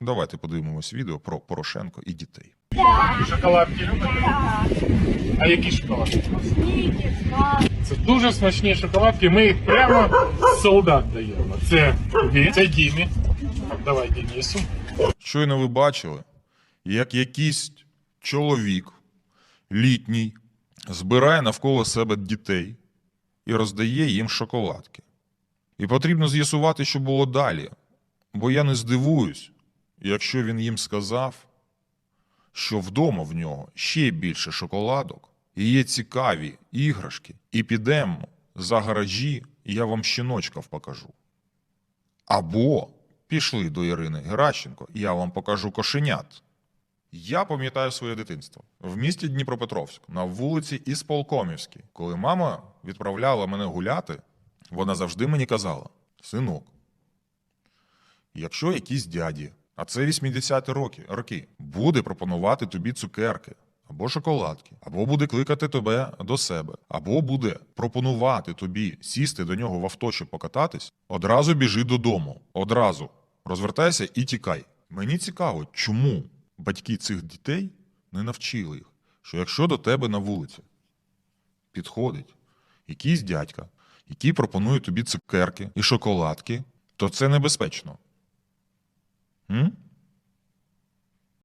Давайте подивимось відео про Порошенко і дітей. Шоколадки любите? А які шоколадки? Це дуже смачні шоколадки. Ми їх прямо солдат даємо. Це тобі, це Дімі. Давай Денису. Щойно ви бачили, як якийсь чоловік літній збирає навколо себе дітей і роздає їм шоколадки. І потрібно з'ясувати, що було далі. Бо я не здивуюсь, якщо він їм сказав, що вдома в нього ще більше шоколадок і є цікаві іграшки, і підемо за гаражі, і я вам щіночків покажу. Або пішли до Ірини Геращенко, і я вам покажу кошенят. Я пам'ятаю своє дитинство в місті Дніпропетровськ на вулиці Ісполкомівській. Коли мама відправляла мене гуляти, вона завжди мені казала: синок, якщо якісь дяді, а це 80-ті роки, роки, буде пропонувати тобі цукерки або шоколадки, або буде кликати тебе до себе, або буде пропонувати тобі сісти до нього в авто, щоб покататись, одразу біжи додому, одразу розвертайся і тікай. Мені цікаво, чому батьки цих дітей не навчили їх, що якщо до тебе на вулиці підходить якийсь дядька, який пропонує тобі цукерки і шоколадки, то це небезпечно.